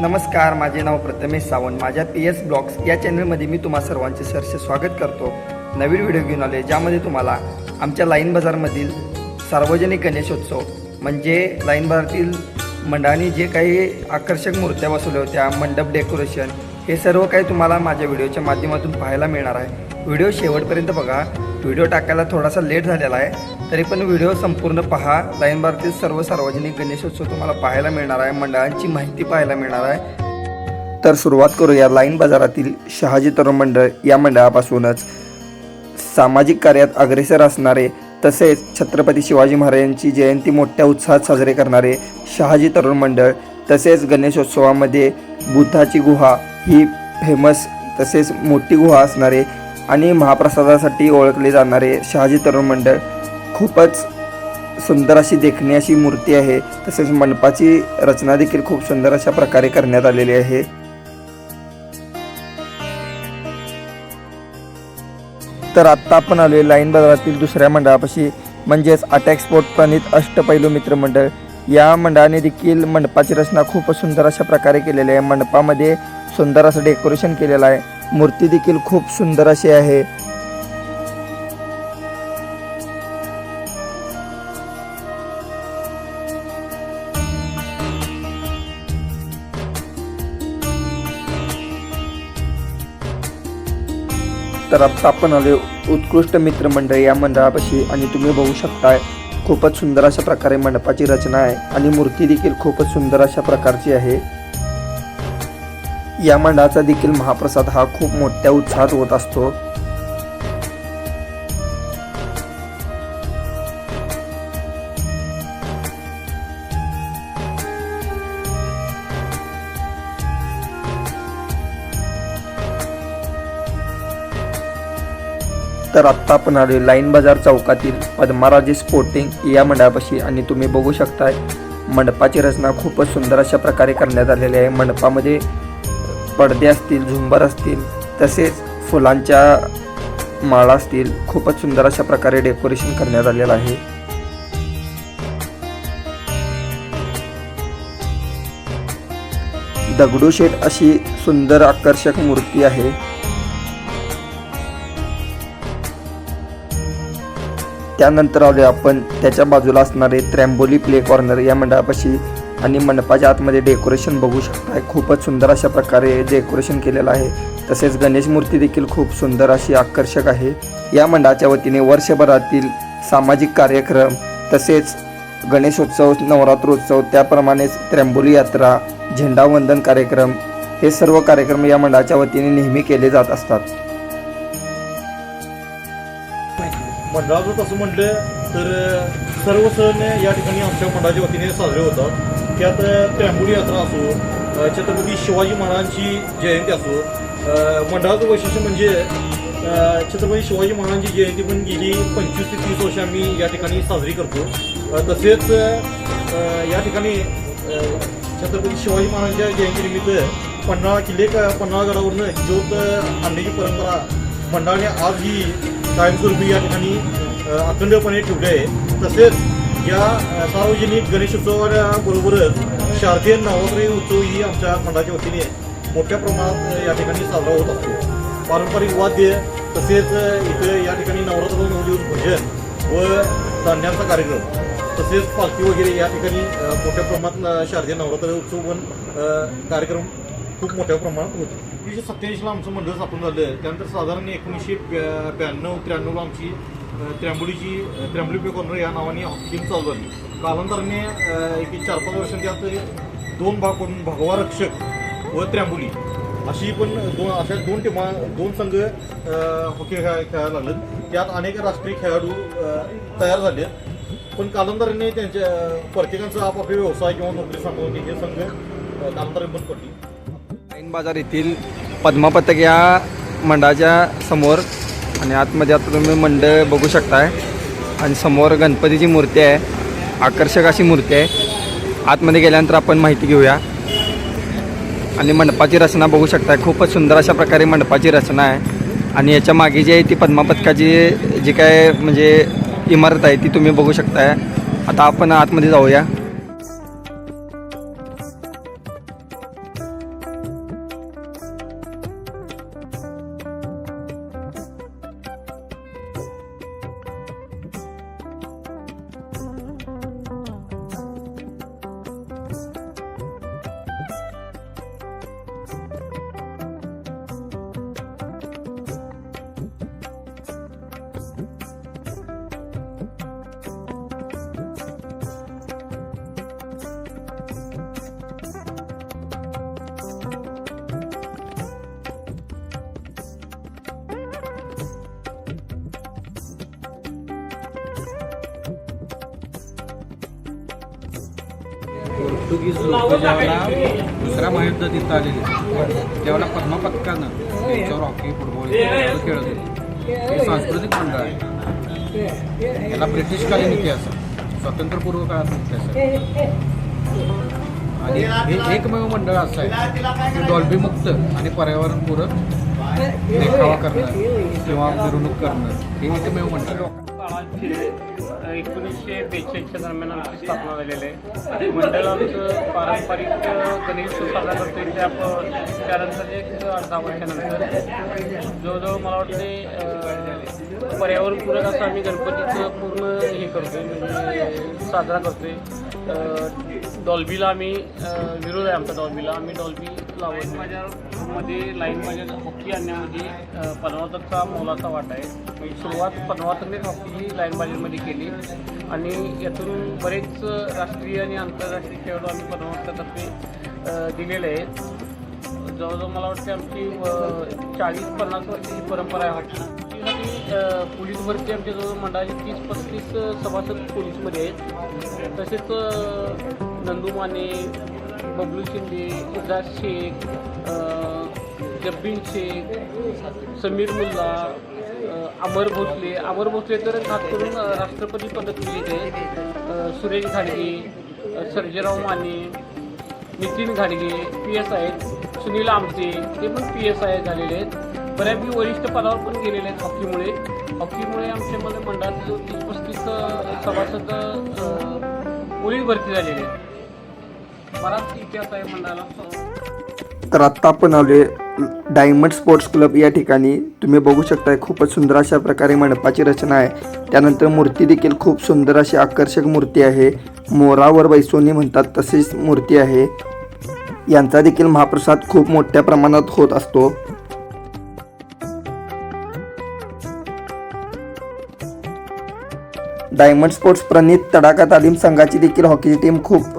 नमस्कार माझे नाव प्रथमेश सावंत. माझ्या पी एस ब्लॉग्स या चॅनलमध्ये मी तुम्हा सर्वांचे सरसे स्वागत करतो. नवीन व्हिडिओ घेऊन आले ज्यामध्ये तुम्हाला आमच्या लाईन बाजारमधील सार्वजनिक गणेशोत्सव म्हणजे लाईन बाजारातील मंडळाने जे काही आकर्षक मूर्त्या बसवल्या होत्या मंडप डेकोरेशन हे सर्व काही तुम्हाला माझ्या व्हिडिओच्या माध्यमातून पाहायला मिळणार आहे. व्हिडिओ शेवटपर्यंत बघा. व्हिडिओ टाकायला थोडासा लेट झालेला आहे. तरी पण व्हिडिओ संपूर्ण पहा. लाईन बारातील सर्व सार्वजनिक गणेशोत्सव तुम्हाला पाहायला मिळणार आहे. मंडळांची माहिती पाहायला मिळणार आहे. तर सुरुवात करूया लाईन बाजारातील शहाजी तरुण मंडळ या मंडळापासूनच. सामाजिक कार्यात अग्रेसर असणारे तसेच छत्रपती शिवाजी महाराजांची जयंती मोठ्या उत्साहात साजरे करणारे शहाजी तरुण मंडळ तसेच गणेशोत्सवामध्ये बुद्धाची गुहा ही फेमस तसेच मोठी गुहा असणारे आणि महाप्रसादासाठी ओळखले जाणारे शहाजी तरुण मंडळ खूपच सुंदर अशी देखणी अशी मूर्ती आहे. तसेच मंडपाची रचना देखील खूप सुंदर अशा प्रकारे करण्यात आलेली आहे. तर आत्ता आपण आलोय लाईन बाजारातील दुसऱ्या मंडळापाशी म्हणजेच अटॅक स्पोर्ट प्रणित अष्टपैलू मित्र मंडळ. या मंडळाने देखील मंडपाची रचना खूप सुंदर अशा प्रकारे केलेली आहे. मंडपामध्ये सुंदर असं डेकोरेशन केलेलं आहे. मूर्ती देखील खूप सुंदर अशी आहे. तर आता आपण आलो उत्कृष्ट मित्र मंडळ या मंडळापाशी आणि तुम्ही बघू शकताय खूपच सुंदर अशा प्रकारे मंडपाची रचना आहे आणि मूर्ती देखील खूपच सुंदर अशा प्रकारची आहे. या मंडळाचा देखील महाप्रसाद हा खूप मोठ्या उत्साहात होत असतो. तर आत्ता आपण आलोय लाईन बाजार चौकातील पद्माराजे स्पोर्टिंग या मंडळापाशी आणि तुम्ही बघू शकताय मंडपाची रचना खूपच सुंदर अशा प्रकारे करण्यात आलेली आहे. मंडपामध्ये पडदे असतील झुंबर असतील तसेच फुलांच्या माळा असतील खूपच सुंदर अशा प्रकारे डेकोरेशन करण्यात आलेलं आहे. दगडूशेठ अशी सुंदर आकर्षक मूर्ती आहे. त्यानंतर आलो आपण त्याच्या बाजूला असणारे त्र्यंबोली प्ले कॉर्नर या मंडळापाशी आणि मंडपाच्या आतमध्ये डेकोरेशन बघू शकताय. खूपच सुंदर अशा प्रकारे डेकोरेशन केलेलं आहे. तसेच गणेश मूर्ती देखील खूप सुंदर अशी आकर्षक आहे. या मंडळाच्या वतीने वर्षभरातील सामाजिक कार्यक्रम तसेच गणेशोत्सव नवरात्रोत्सव त्याप्रमाणेच त्र्यंबोली यात्रा झेंडावंदन कार्यक्रम हे सर्व कार्यक्रम या मंडळाच्या वतीने नेहमी केले जात असतात. मंडळाचं तसं म्हटलं तर सर्व सण या ठिकाणी आमच्या मंडळाच्या वतीने साजरे होतात. त्यात त्र्यंबुली यात्रा असो छत्रपती शिवाजी महाराजांची जयंती असो मंडळाचं वैशिष्ट्य म्हणजे छत्रपती शिवाजी महाराजांची जयंती पण गेली पंचवीस ते तीस वर्ष आम्ही या ठिकाणी साजरी करतो. तसेच या ठिकाणी छत्रपती शिवाजी महाराजांच्या जयंतीनिमित्त पन्हाळा किल्ले का पन्हाळगडावरनं ज्योत आणण्याची परंपरा मंडळाने आज ही कायमस्वरूपी या ठिकाणी अखंडपणे ठेवली आहे. तसेच या सार्वजनिक गणेश गणेशोत्सवाबरोबरच शारदीय नवरात्री उत्सव ही आमच्या मंडळाच्या वतीने मोठ्या प्रमाणात या ठिकाणी साजरा होत असतो. पारंपरिक वाद्य तसेच इथं इथे या ठिकाणी नवरात्र नऊ दिवस भजन व दांड्यांचा कार्यक्रम तसेच पालखी वगैरे या ठिकाणी मोठ्या प्रमाणात शारदीय नवरात्र उत्सव पण कार्यक्रम खूप मोठ्या प्रमाणात होतो. एकोणीसशे सत्त्याऐंशीला आमचं मंडळ स्थापन झालं. त्यानंतर साधारण एकोणीसशे ब्या- ब्याण्णव त्र्याण्णवला आमची त्र्यंबोलीची अ, त्र्यंबोली पे कॉर्नर या नावाने हॉकी टीम चालू झाली कालांतराने एक चार पाच वर्षांनी त्यात दोन भाग करून भगवा रक्षक व त्र्यंबोली अशी पण दोन अशा दोन टीमा दोन संघ हॉकी खेळा खेळायला लागले त्यात अनेक राष्ट्रीय खेळाडू तयार झाले पण कालांतराने त्यांच्या प्रत्येकांचा आपापले व्यवसाय किंवा नोकरी सांगून हे संघ कालांतराने बंद पडली. बाजार येथील पद्मापथक या मंडळाच्या समोर आणि आतमध्ये आता तुम्ही मंडळ बघू शकताय. आणि समोर गणपतीची मूर्ती आहे. आकर्षक अशी मूर्ती आहे. आतमध्ये गेल्यानंतर आपण माहिती घेऊया. आणि मंडपाची रचना बघू शकताय. खूपच सुंदर अशा प्रकारे मंडपाची रचना आहे. आणि याच्या मागे जी आहे ती पद्मापथकाची जी काय म्हणजे इमारत आहे ती तुम्ही बघू शकताय. आता आपण आतमध्ये जाऊया. पोर्तुगीज लोक ज्यावेळेला दुसऱ्या महायुद्धात इथं आलेले त्यावेळेला पद्मपथकानं त्यांच्यावर हॉकी फुटबॉल खेळत होते. हे सांस्कृतिक मंडळ आहे. याला ब्रिटिशकालीन इतिहास आहे. स्वातंत्र्यपूर्व काळात इतिहास आहे आणि हे एकमेव मंडळ असं आहे की डॉल्बीमुक्त आणि पर्यावरणपूरक देखावा करणं किंवा मिरवणूक करणं हे एकमेव मंडळ आहे. एकोणीसशे बेचाळीसच्या दरम्यान आमची स्थापना झालेली आहे. मंडळ आमचं पारंपरिक गणेश साजरा करतो. त्या त्यानंतर एक अर्धा दहा वर्षानंतर जवळजवळ मला वाटते पर्यावरणपूरक असं आम्ही गणपतीचं पूर्ण हे करतोय म्हणजे साजरा करतोय. आहे डॉल्बीला आम्ही विरोध आहे आमचा डॉल्बीला. आम्ही डॉल्बी लावून बाजारमध्ये लाईन बाजार हॉकी आणण्यामध्ये अं, पनवातकचा मोलाचा वाटा आहे. म्हणजे सुरुवात पनवातकनेच हॉकी ही लाईन बाजारमध्ये केली. आणि यातून बरेच राष्ट्रीय आणि आंतरराष्ट्रीय खेळाडू आम्ही पनवातकतर्फे दिलेले आहेत. जवळजवळ मला वाटते आमची चाळीस पन्नास वर्षाची परंपरा आहे हॉकी पोलीस भरती आमच्या जवळ मंडळाची तीस पस्तीस सभासद पोलीसमध्ये आहेत. तसेच नंदू माने बबलू शिंदे उदास शेख जब्बीन शेख समीर मुल्ला अमर भोसले. अमर भोसले तर खास करून राष्ट्रपती पदक दिलेले अ, सुरेश घाडगे सर्जेराव माने नितीन घाडगे पी एस आहेत सुनील आमचे ते पण पी एस आय झालेले आहेत. बऱ्यापैकी वरिष्ठ पदावर पण गेलेले आहेत हॉकीमुळे. हॉकीमुळे आमच्यामध्ये मंडळात तीस पस्तीस सभासद अ, पोलीस भरती झालेले आहेत. बराच इतिहास आहे मंडळाला. तर आत्ता आपण आलोय डायमंड स्पोर्ट्स क्लब या ठिकाणी. तुम्ही बघू शकताय खूपच सुंदर अशा प्रकारे मंडपाची रचना आहे. त्यानंतर मूर्ती देखील खूप सुंदर अशी आकर्षक मूर्ती आहे. मोरावर बैसोनी म्हणतात तशीच मूर्ती आहे. यांचा देखील महाप्रसाद खूप मोठ्या प्रमाणात होत असतो. डायमंड स्पोर्ट्स प्रणित तडाखा तालीम संघाची देखील हॉकीची टीम खूप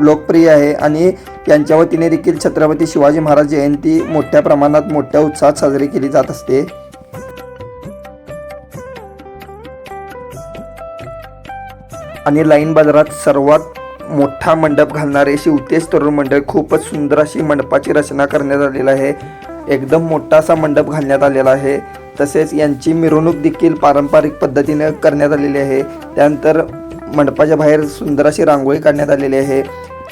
लोकप्रिय आहे आणि यांच्या वतीने देखील छत्रपती शिवाजी महाराज जयंती मोठ्या प्रमाणात मोठ्या उत्साहात साजरी केली जात असते. आणि लाईन बाजारात सर्वात मोठा मंडप घालणारे शिवतेज तरुण मंडळ खूपच सुंदर अशी मंडपाची रचना करण्यात आलेली आहे. एकदम मोठा असा मंडप घालण्यात आलेला आहे. तसेच यांची मिरवणूक देखील पारंपरिक पद्धतीने करण्यात आलेली आहे. त्यानंतर मंडपाच्या बाहेर सुंदर अशी रांगोळी काढण्यात आलेली आहे.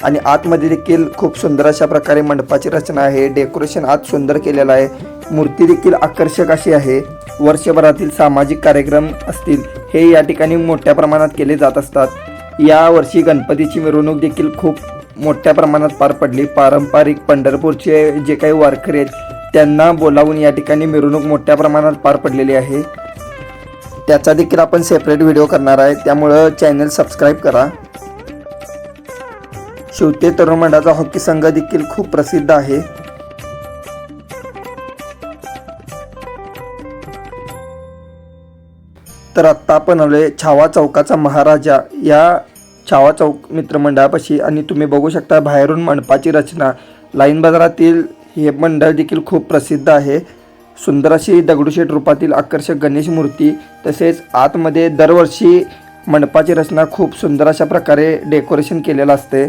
आणि आतमध्ये देखील खूप सुंदर अशा प्रकारे मंडपाची रचना आहे. डेकोरेशन आत सुंदर केलेलं आहे. मूर्ती देखील आकर्षक अशी आहे. वर्षभरातील सामाजिक कार्यक्रम असतील हे या ठिकाणी मोठ्या प्रमाणात केले जात असतात. या वर्षी गणपतीची मिरवणूक देखील खूप मोठ्या प्रमाणात पार पडली. पारंपरिक पंढरपूरचे जे काही वारकरी आहेत त्यांना बोलावून या ठिकाणी मिरवणूक मोठ्या प्रमाणात पार पडलेली आहे. त्याचा देखील आपण सेपरेट व्हिडिओ करणार आहे. त्यामुळं चॅनल सबस्क्राईब करा. शिवते तरुण मंडळाचा हॉकी संघ देखील खूप प्रसिद्ध आहे. तर आत्ता आपण आलोय छावा चौकाचा महाराजा. या छावा चौक मित्रमंडळापाशी आणि तुम्ही बघू शकता बाहेरून मंडपाची रचना. लाईन बाजारातील हे मंडळ देखील खूप प्रसिद्ध आहे. सुंदर अशी दगडूशेठ रूपातील आकर्षक गणेश मूर्ती तसेच आतमध्ये दरवर्षी मंडपाची रचना खूप सुंदर अशा प्रकारे डेकोरेशन केलेलं असते.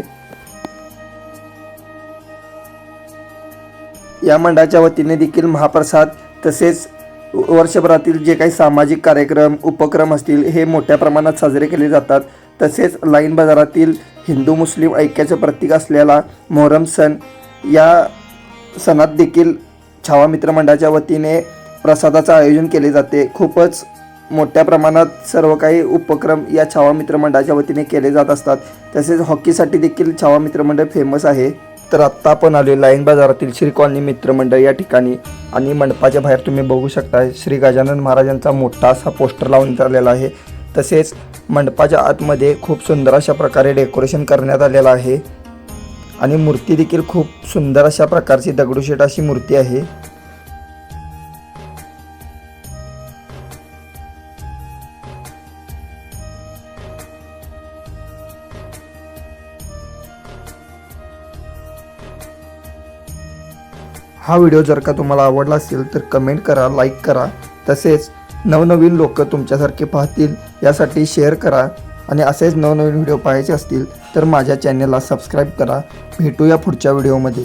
या मंडळाच्या वतीने देखील महाप्रसाद तसेच वर्षभरातील जे काही सामाजिक कार्यक्रम उपक्रम असतील हे मोठ्या प्रमाणात साजरे केले जातात. तसेच लाईन बाजारातील हिंदू मुस्लिम ऐक्याचं प्रतीक असलेला मोहरम सण या सणात देखील छावा मित्रमंडळाच्या वतीने प्रसादाचं आयोजन केले जाते. खूपच मोठ्या प्रमाणात सर्व काही उपक्रम या छावा मित्रमंडळाच्या वतीने केले जात असतात. तसेच हॉकीसाठी देखील छावा मित्रमंडळ फेमस आहे. तर आत्ता आपण आलो लाईन बाजारातील श्री कॉलनी मित्रमंडळ या ठिकाणी. आणि मंडपाच्या बाहेर तुम्ही बघू शकता श्री गजानन महाराजांचा मोठा असा पोस्टर लावून आलेला आहे. तसेच मंडपाच्या आतमध्ये खूप सुंदर अशा प्रकारे डेकोरेशन करण्यात आलेलं आहे. आणि मूर्ती देखील खूप सुंदर अशा प्रकारची दगडूशेठ अशी मूर्ती आहे. हा व्हिडिओ जर का तुम्हाला आवडला असेल तर कमेंट करा लाईक करा. तसेच नवनवीन लोक तुमच्यासारखे पाहतील यासाठी शेअर करा. आणि असेच नवनवीन व्हिडिओ पाहायचे असतील तर माझ्या चॅनलला सबस्क्राईब करा. भेटूया पुढच्या व्हिडिओमध्ये.